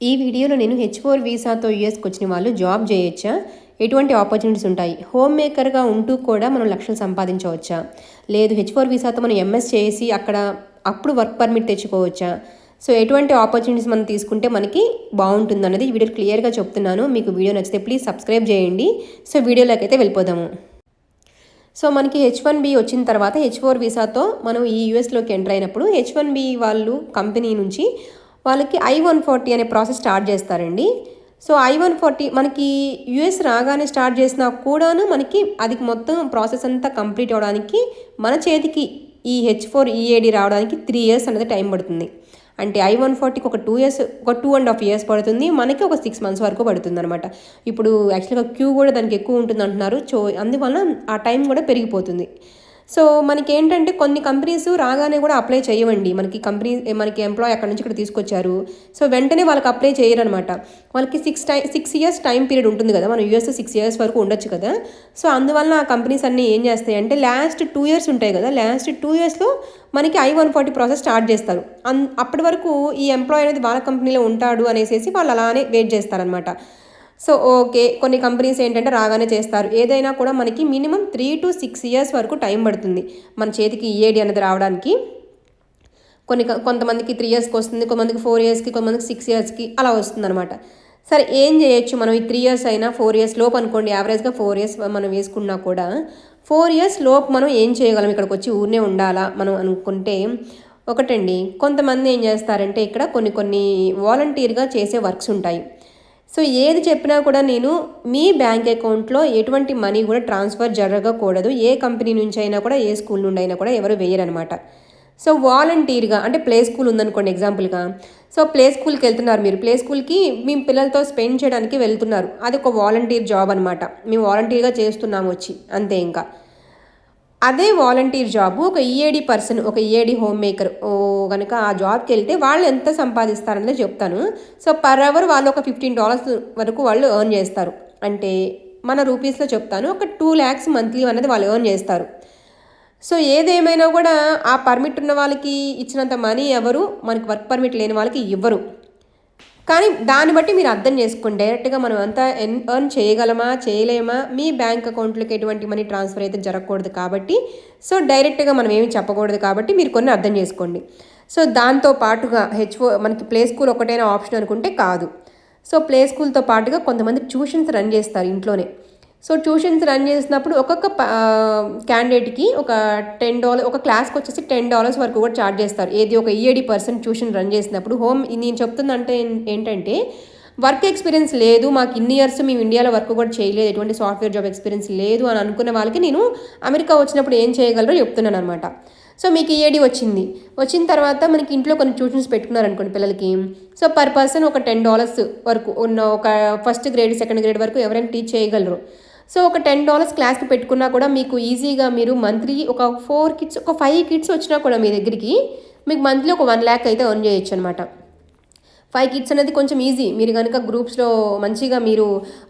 ఈ వీడియోలో నేను హెచ్ ఫోర్ వీసాతో యూఎస్కి వచ్చిన వాళ్ళు జాబ్ చేయొచ్చా? ఎటువంటి ఆపర్చునిటీస్ ఉంటాయి? హోమ్ మేకర్గా ఉంటూ కూడా మనం లక్షలు సంపాదించవచ్చా? లేదు హెచ్ ఫోర్ వీసాతో మనం ఎంఎస్ చేసి అక్కడ అప్పుడు వర్క్ పర్మిట్ తెచ్చుకోవచ్చా? సో ఎటువంటి ఆపర్చునిటీస్ మనం తీసుకుంటే మనకి బాగుంటుంది అన్నది వీడియో క్లియర్గా చెప్తున్నాను. మీకు వీడియో నచ్చితే ప్లీజ్ సబ్స్క్రైబ్ చేయండి. సో వీడియోలోకి అయితే వెళ్ళిపోదాము. సో మనకి హెచ్ వన్ బి వచ్చిన తర్వాత హెచ్ ఫోర్ వీసాతో మనం ఈ యూఎస్లోకి ఎంటర్ అయినప్పుడు హెచ్ వన్ బి వాళ్ళు కంపెనీ నుంచి వాళ్ళకి ఐ వన్ ఫార్టీ అనే ప్రాసెస్ స్టార్ట్ చేస్తారండి. సో ఐ వన్ ఫార్టీ మనకి యుఎస్ రాగానే స్టార్ట్ చేసినా కూడాను మనకి అది మొత్తం ప్రాసెస్ అంతా కంప్లీట్ అవడానికి మన చేతికి ఈ హెచ్ ఫోర్ ఈఏడి రావడానికి త్రీ ఇయర్స్ అనేది టైం పడుతుంది. అంటే ఐ వన్ ఫార్టీకి ఒక టూ ఇయర్స్ ఒక టూ అండ్ హాఫ్ ఇయర్స్ పడుతుంది. మనకి ఒక సిక్స్ మంత్స్ వరకు పడుతుంది అనమాట ఇప్పుడు యాక్చువల్గా క్యూ కూడా దానికి ఎక్కువ ఉంటుంది అంటున్నారు సో అందువల్ల ఆ టైం కూడా పెరిగిపోతుంది. సో మనకి ఏంటంటే కొన్ని కంపెనీస్ రాగానే కూడా అప్లై చేయవండి. మనకి కంపెనీ మనకి ఎంప్లాయ్ అక్కడ నుంచి ఇక్కడ తీసుకొచ్చారు. సో వెంటనే వాళ్ళకి అప్లై చేయరనమాట వాళ్ళకి six time six years time period ఉంటుంది కదా. మనం యూఎస్ సిక్స్ ఇయర్స్ వరకు ఉండొచ్చు కదా. సో అందువల్ల ఆ కంపెనీస్ అన్నీ ఏం చేస్తాయి అంటే లాస్ట్ టూ ఇయర్స్ ఉంటాయి కదా. లాస్ట్ టూ ఇయర్స్లో మనకి I one forty process start చేస్తారు. అన్ అప్పటి వరకు ఈ ఎంప్లాయ్ అనేది వాళ్ళ కంపెనీలో ఉంటాడు అనేసి వాళ్ళు అలానే వెయిట్ చేస్తారనమాట సో ఓకే కొన్ని కంపెనీస్ ఏంటంటే రాగానే చేస్తారు. ఏదైనా కూడా మనకి minimum three to six years వరకు టైం పడుతుంది మన చేతికి ఈఏడి అనేది రావడానికి. కొన్ని కొంతమందికి త్రీ ఇయర్స్కి వస్తుంది కొంతమందికి ఫోర్ ఇయర్స్కి కొంతమందికి సిక్స్ ఇయర్స్కి అలా వస్తుంది అనమాట సరే ఏం చేయొచ్చు మనం? ఈ త్రీ ఇయర్స్ అయినా ఫోర్ ఇయర్స్ లోపు అనుకోండి యావరేజ్గా ఫోర్ ఇయర్స్ మనం వేసుకున్నా కూడా ఫోర్ ఇయర్స్ లోపు మనం ఏం చేయగలం? ఇక్కడికి వచ్చి ఊరినే ఉండాలా? మనం అనుకుంటే ఒకటండి కొంతమంది ఏం చేస్తారంటే ఇక్కడ కొన్ని కొన్ని వాలంటీర్గా చేసే వర్క్స్ ఉంటాయి. సో ఏది చెప్పినా కూడా నేను మీ బ్యాంక్ అకౌంట్లో ఎటువంటి మనీ కూడా ట్రాన్స్ఫర్ జరగకూడదు. ఏ కంపెనీ నుంచి అయినా కూడా ఏ స్కూల్ నుండి అయినా కూడా ఎవరు వేయరనమాట. సో వాలంటీర్గా అంటే ప్లే స్కూల్ ఉందనుకోండి ఎగ్జాంపుల్గా. సో ప్లే స్కూల్కి వెళ్తున్నారు మీరు. ప్లే స్కూల్కి మీ పిల్లలతో స్పెండ్ చేయడానికి వెళ్తున్నారు. అది ఒక వాలంటీర్ జాబ్ అనమాట. మేము వాలంటీర్గా చేస్తున్నాము వచ్చి అంతే ఇంకా. అదే వాలంటీర్ జాబ్ ఒక ఈఏడి పర్సన్ ఒక ఈఏడి హోమ్ మేకర్ ఓ కనుక ఆ జాబ్కి వెళ్తే వాళ్ళు ఎంత సంపాదిస్తారనేది చెప్తాను. సో పర్ అవర్ వాళ్ళు ఒక ఫిఫ్టీన్ డాలర్స్ వరకు వాళ్ళు ఎర్న్ చేస్తారు. అంటే మన రూపీస్లో చెప్తాను ఒక టూ ల్యాక్స్ మంత్లీ అనేది వాళ్ళు ఎర్న్ చేస్తారు. సో ఏదేమైనా కూడా ఆ పర్మిట్ ఉన్న వాళ్ళకి ఇచ్చినంత మనీ ఎవరు మనకి వర్క్ పర్మిట్ లేని వాళ్ళకి ఇవ్వరు. కానీ దాన్ని బట్టి మీరు అర్థం చేసుకోండి. డైరెక్ట్గా మనం అంతా ఎర్న్ చేయగలమా చేయలేమా? మీ బ్యాంక్ అకౌంట్లోకి ఎటువంటి మనీ ట్రాన్స్ఫర్ అయితే జరగకూడదు కాబట్టి. సో డైరెక్ట్గా మనం ఏమి చెప్పకూడదు కాబట్టి మీరు కొన్ని అర్థం చేసుకోండి. సో దాంతో పాటుగా హెచ్ఓ మనకి ప్లే స్కూల్ ఒకటైనా ఆప్షన్ అనుకుంటే కాదు. సో ప్లే స్కూల్తో పాటుగా కొంతమంది ట్యూషన్స్ రన్ చేస్తారు ఇంట్లోనే. సో ట్యూషన్స్ రన్ చేసినప్పుడు ఒక్కొక్క క్యాండిడేట్కి ఒక టెన్ డాలర్ ఒక క్లాస్కి వచ్చేసి టెన్ డాలర్స్ వరకు కూడా ఛార్జ్ చేస్తారు. ఏది ఒక ఈఏడి పర్సన్ ట్యూషన్ రన్ చేసినప్పుడు హోమ్ నేను చెప్తుందంటే ఏంటంటే వర్క్ ఎక్స్పీరియన్స్ లేదు మాకు ఇన్ని ఇయర్స్ మేము ఇండియాలో వర్క్ కూడా చేయలేదు ఎటువంటి సాఫ్ట్వేర్ జాబ్ ఎక్స్పీరియన్స్ లేదు అని అనుకున్న వాళ్ళకి నేను అమెరికా వచ్చినప్పుడు ఏం చేయగలరో చెప్తున్నాను అనమాట సో మీకు ఈఏడి వచ్చింది. వచ్చిన తర్వాత మనకి ఇంట్లో కొన్ని ట్యూషన్స్ పెట్టుకున్నారు అనుకోండి పిల్లలకి. సో పర్ పర్సన్ ఒక టెన్ డాలర్స్ వరకు ఉన్న ఒక ఫస్ట్ గ్రేడ్ సెకండ్ గ్రేడ్ వరకు ఎవరైనా టీచ్ చేయగలరు. సో ఒక టెన్ డాలర్స్ క్లాస్కి పెట్టుకున్నా కూడా మీకు ఈజీగా మీరు మంత్లీ ఒక ఫోర్ కిడ్స్ ఒక ఫైవ్ కిడ్స్ వచ్చినా కూడా మీ దగ్గరికి మీకు మంత్లీ ఒక వన్ ల్యాక్ అయితే ఎర్న్ చేయొచ్చు అనమాట ఫైవ్ కిడ్స్ అనేది కొంచెం ఈజీ. మీరు కనుక గ్రూప్స్లో మంచిగా మీరు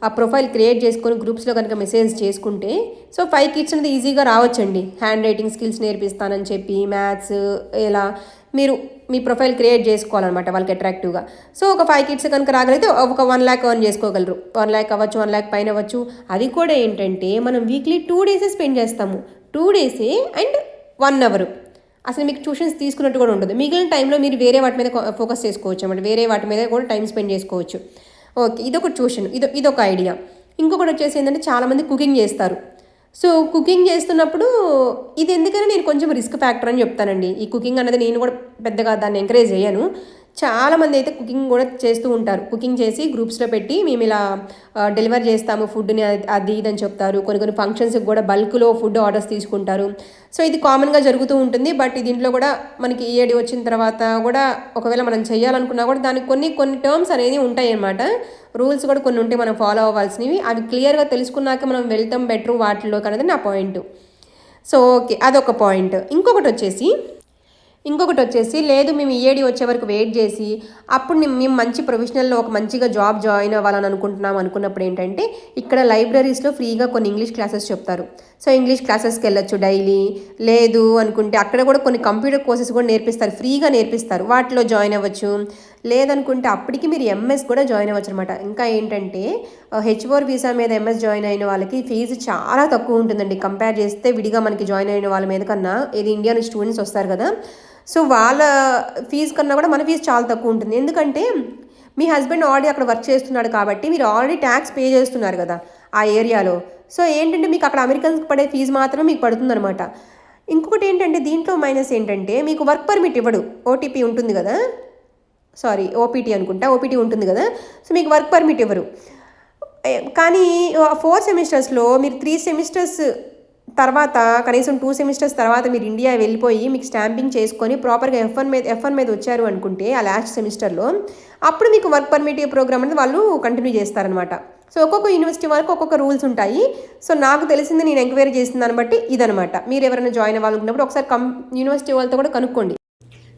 ఆ ప్రొఫైల్ క్రియేట్ చేసుకొని గ్రూప్స్లో కనుక మెసేజ్ చేసుకుంటే సో ఫైవ్ కిడ్స్ అనేది ఈజీగా రావచ్చండి. హ్యాండ్ రైటింగ్ స్కిల్స్ నేర్పిస్తానని చెప్పి మ్యాథ్స్ ఇలా మీరు మీ ప్రొఫైల్ క్రియేట్ చేసుకోవాలన్నమాట వాళ్ళకి అట్రాక్టివ్గా. సో ఒక ఫైవ్ కిడ్స్ కనుక రాగలిగితే ఒక వన్ ల్యాక్ ఎర్న్ చేసుకోగలరు. వన్ ల్యాక్ అవ్వచ్చు వన్ ల్యాక్ పైన అవ్వచ్చు. అది కూడా ఏంటంటే మనం వీక్లీ టూ డేసే స్పెండ్ చేస్తాము. టూ డేసే అండ్ వన్ అవర్. అసలు మీకు ట్యూషన్స్ తీసుకున్నట్టు కూడా ఉండదు. మిగిలిన టైంలో మీరు వేరే వాటి మీద ఫోకస్ చేసుకోవచ్చు అన్నమాట. వేరే వాటి మీద కూడా టైం స్పెండ్ చేసుకోవచ్చు. ఓకే ఇదొక ట్యూషన్ ఇది ఇదొక ఐడియా ఇంకొకటి వచ్చేసి ఏంటంటే చాలామంది కుకింగ్ చేస్తారు. సో కుకింగ్ చేస్తున్నప్పుడు ఇది ఎందుకని నేను కొంచెం రిస్క్ ఫ్యాక్టర్ అని చెప్తానండి. ఈ కుకింగ్ అనేది నేను కూడా పెద్దగా దాన్ని ఎంకరేజ్ చేయను. చాలామంది అయితే కుకింగ్ కూడా చేస్తూ ఉంటారు. కుకింగ్ చేసి గ్రూప్స్లో పెట్టి మేము ఇలా డెలివర్ చేస్తాము ఫుడ్ని అది ఇది అని చెప్తారు. కొన్ని కొన్ని ఫంక్షన్స్కి కూడా బల్క్లో ఫుడ్ ఆర్డర్స్ తీసుకుంటారు. సో ఇది కామన్గా జరుగుతూ ఉంటుంది. బట్ దీంట్లో కూడా మనకి ఏడి వచ్చిన తర్వాత కూడా ఒకవేళ మనం చేయాలనుకున్నా కూడా దానికి కొన్ని కొన్ని టర్మ్స్ అనేది ఉంటాయి అన్నమాట. రూల్స్ కూడా కొన్ని ఉంటే మనం ఫాలో అవ్వాల్సినవి. అవి క్లియర్గా తెలుసుకున్నాక మనం వెళ్తాం బెటర్ వాటిలో అనేది నా పాయింట్ సో ఓకే అదొక పాయింట్ ఇంకొకటి వచ్చేసి ఇంకొకటి వచ్చేసి లేదు మేము ఈఏడి వచ్చే వరకు వెయిట్ చేసి అప్పుడు మేము మంచి ప్రొఫెషనల్లో ఒక మంచిగా జాబ్ జాయిన్ అవ్వాలని అనుకుంటున్నాం అనుకున్నప్పుడు ఏంటంటే ఇక్కడ లైబ్రరీస్లో ఫ్రీగా కొన్ని ఇంగ్లీష్ క్లాసెస్ చెప్తారు. సో ఇంగ్లీష్ క్లాసెస్కి వెళ్ళొచ్చు డైలీ లేదు అనుకుంటే అక్కడ కూడా కొన్ని కంప్యూటర్ కోర్సెస్ కూడా నేర్పిస్తారు. ఫ్రీగా నేర్పిస్తారు. వాటిలో జాయిన్ అవ్వచ్చు. లేదనుకుంటే అప్పటికి మీరు ఎంఎస్ కూడా జాయిన్ అవ్వచ్చు అనమాట ఇంకా ఏంటంటే హెచ్ఓర్ వీసా మీద ఎంఎస్ జాయిన్ అయిన వాళ్ళకి ఫీజు చాలా తక్కువ ఉంటుందండి. కంపేర్ చేస్తే విడిగా మనకి జాయిన్ అయిన వాళ్ళ మీద కన్నా ఇది ఇండియా నుంచి స్టూడెంట్స్ వస్తారు కదా. సో వాళ్ళ ఫీజు కన్నా కూడా మన ఫీజు చాలా తక్కువ ఉంటుంది. ఎందుకంటే మీ హస్బెండ్ ఆల్రెడీ అక్కడ వర్క్ చేస్తున్నాడు కాబట్టి మీరు ఆల్రెడీ ట్యాక్స్ పే చేస్తున్నారు కదా ఆ ఏరియాలో. సో ఏంటంటే మీకు అక్కడ అమెరికన్స్కి పడే ఫీజు మాత్రమే మీకు పడుతుందనమాట ఇంకొకటి ఏంటంటే దీంట్లో మైనస్ ఏంటంటే మీకు వర్క్ పర్మిట్ ఇవ్వడు. ఓటీపీ ఉంటుంది కదా? సారీ ఓపీటీ అనుకుంటా. ఓపీటీ ఉంటుంది కదా? సో మీకు వర్క్ పర్మిట్ ఇవ్వరు. కానీ ఫోర్ సెమిస్టర్స్లో మీరు త్రీ సెమిస్టర్స్ తర్వాత కనీసం టూ సెమిస్టర్స్ తర్వాత మీరు ఇండియా వెళ్ళిపోయి మీకు స్టాంపింగ్ చేసుకొని ప్రాపర్గా ఎఫ్ వన్ మీద ఎఫ్ వన్ మీద వచ్చారు అనుకుంటే ఆ లాస్ట్ సెమిస్టర్లో అప్పుడు మీకు వర్క్ పర్మిట్ ప్రోగ్రామ్ అనేది వాళ్ళు కంటిన్యూ చేస్తారనమాట సో ఒక్కొక్క యూనివర్సిటీ వరకు ఒక్కొక్క రూల్స్ ఉంటాయి. సో నాకు తెలిసింది నేను ఎంక్వైరీ చేసిన దాన్ని బట్టి ఇదనమాట మీరు ఎవరైనా జాయిన్ అవ్వాలనుకున్నప్పుడు ఒకసారి కం యూనివర్సిటీ వాళ్ళతో కూడా కనుక్కోండి.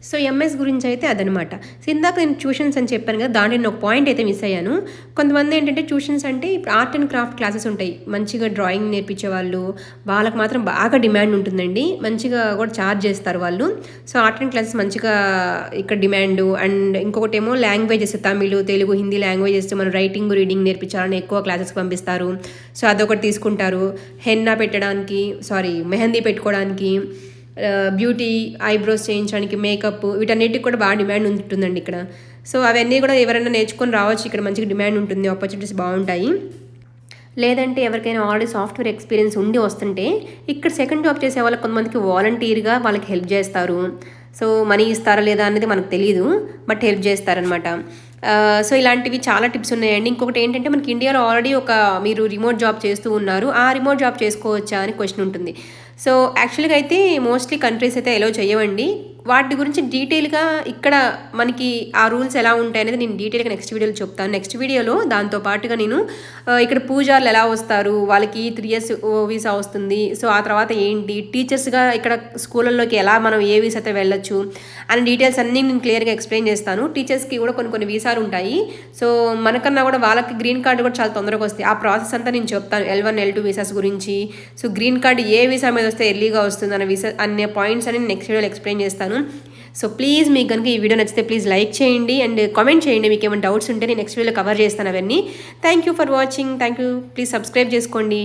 సో ఎంఎస్ గురించి అయితే అదనమాట. సో ఇందాక నేను ట్యూషన్స్ అని చెప్పాను కదా దాంట్లో నేను ఒక పాయింట్ అయితే మిస్ అయ్యాను. కొంతమంది ఏంటంటే ట్యూషన్స్ అంటే ఇప్పుడు ఆర్ట్ అండ్ క్రాఫ్ట్ క్లాసెస్ ఉంటాయి. మంచిగా డ్రాయింగ్ నేర్పించే వాళ్ళు వాళ్ళకి మాత్రం బాగా డిమాండ్ ఉంటుందండి. మంచిగా కూడా ఛార్జ్ చేస్తారు వాళ్ళు. సో ఆర్ట్ అండ్ క్లాసెస్ మంచిగా ఇక్కడ డిమాండ్. అండ్ ఇంకొకటి ఏమో లాంగ్వేజెస్ తమిళ్ తెలుగు హిందీ లాంగ్వేజెస్ మనం రైటింగ్ రీడింగ్ నేర్పించాలని ఎక్కువ క్లాసెస్కి పంపిస్తారు. సో అదొకటి తీసుకుంటారు. హెన్నా పెట్టడానికి సారీ మెహందీ పెట్టుకోవడానికి. బ్యూటీ ఐబ్రోస్ చేయించడానికి మేకప్ వీటన్నిటికి కూడా బాగా డిమాండ్ ఉంటుందండి ఇక్కడ. సో అవన్నీ కూడా ఎవరైనా నేర్చుకొని రావచ్చు. ఇక్కడ మంచిగా డిమాండ్ ఉంటుంది. ఆపర్చునిటీస్ బాగుంటాయి. లేదంటే ఎవరికైనా ఆల్రెడీ సాఫ్ట్వేర్ ఎక్స్పీరియన్స్ ఉండి వస్తుంటే ఇక్కడ సెకండ్ జాబ్ చేసే వాళ్ళకి కొంతమందికి వాలంటీర్గా వాళ్ళకి హెల్ప్ చేస్తారు. సో మనీ ఇస్తారా లేదా అనేది మనకు తెలియదు బట్ హెల్ప్ చేస్తారనమాట సో ఇలాంటివి చాలా టిప్స్ ఉన్నాయండి. ఇంకొకటి ఏంటంటే మనకి ఇండియాలో ఆల్రెడీ ఒక మీరు రిమోట్ జాబ్ చేస్తూ ఉన్నారు. ఆ రిమోట్ జాబ్ చేసుకోవచ్చా అని క్వశ్చన్ ఉంటుంది. సో యాక్చువల్గా అయితే మోస్ట్లీ కంట్రీస్ అయితే ఎలో చేయవండి. వాటి గురించి డీటెయిల్గా ఇక్కడ మనకి ఆ రూల్స్ ఎలా ఉంటాయి అనేది నేను డీటెయిల్గా నెక్స్ట్ వీడియోలో చెప్తాను. నెక్స్ట్ వీడియోలో దాంతో పాటుగా నేను ఇక్కడ పూజారులు ఎలా వస్తారు వాళ్ళకి త్రీ ఇయర్స్ వీసా వస్తుంది. సో ఆ తర్వాత ఏంటి టీచర్స్గా ఇక్కడ స్కూళ్ళల్లోకి ఎలా మనం ఏ వీసాతో వెళ్ళొచ్చు అని డీటెయిల్స్ అన్నీ నేను క్లియర్గా ఎక్స్ప్లెయిన్ చేస్తాను. టీచర్స్కి కూడా కొన్ని కొన్ని వీసాలు ఉంటాయి. సో మనకన్నా కూడా వాళ్ళకి గ్రీన్ కార్డు కూడా చాలా తొందరగా వస్తాయి. ఆ ప్రాసెస్ అంతా నేను చెప్తాను. L one L two visas గురించి. సో గ్రీన్ కార్డు ఏ వీసా మీద వస్తే ఎర్లీగా వస్తుంది అన్న వీసా అనే పాయింట్స్ అని నెక్స్ట్ వీడియోలో ఎక్స్ప్లెయిన్ చేస్తాను. సో ప్లీజ్ మీకు కనుక ఈ వీడియో నచ్చితే ప్లీజ్ లైక్ చేయండి అండ్ కామెంట్ చేయండి. మీకు ఏమైనా డౌట్స్ ఉంటే నేను నెక్స్ట్ వీడియోలో కవర్ చేస్తాను అవన్నీ. Thank you for watching thank you please subscribe చేసుకోండి.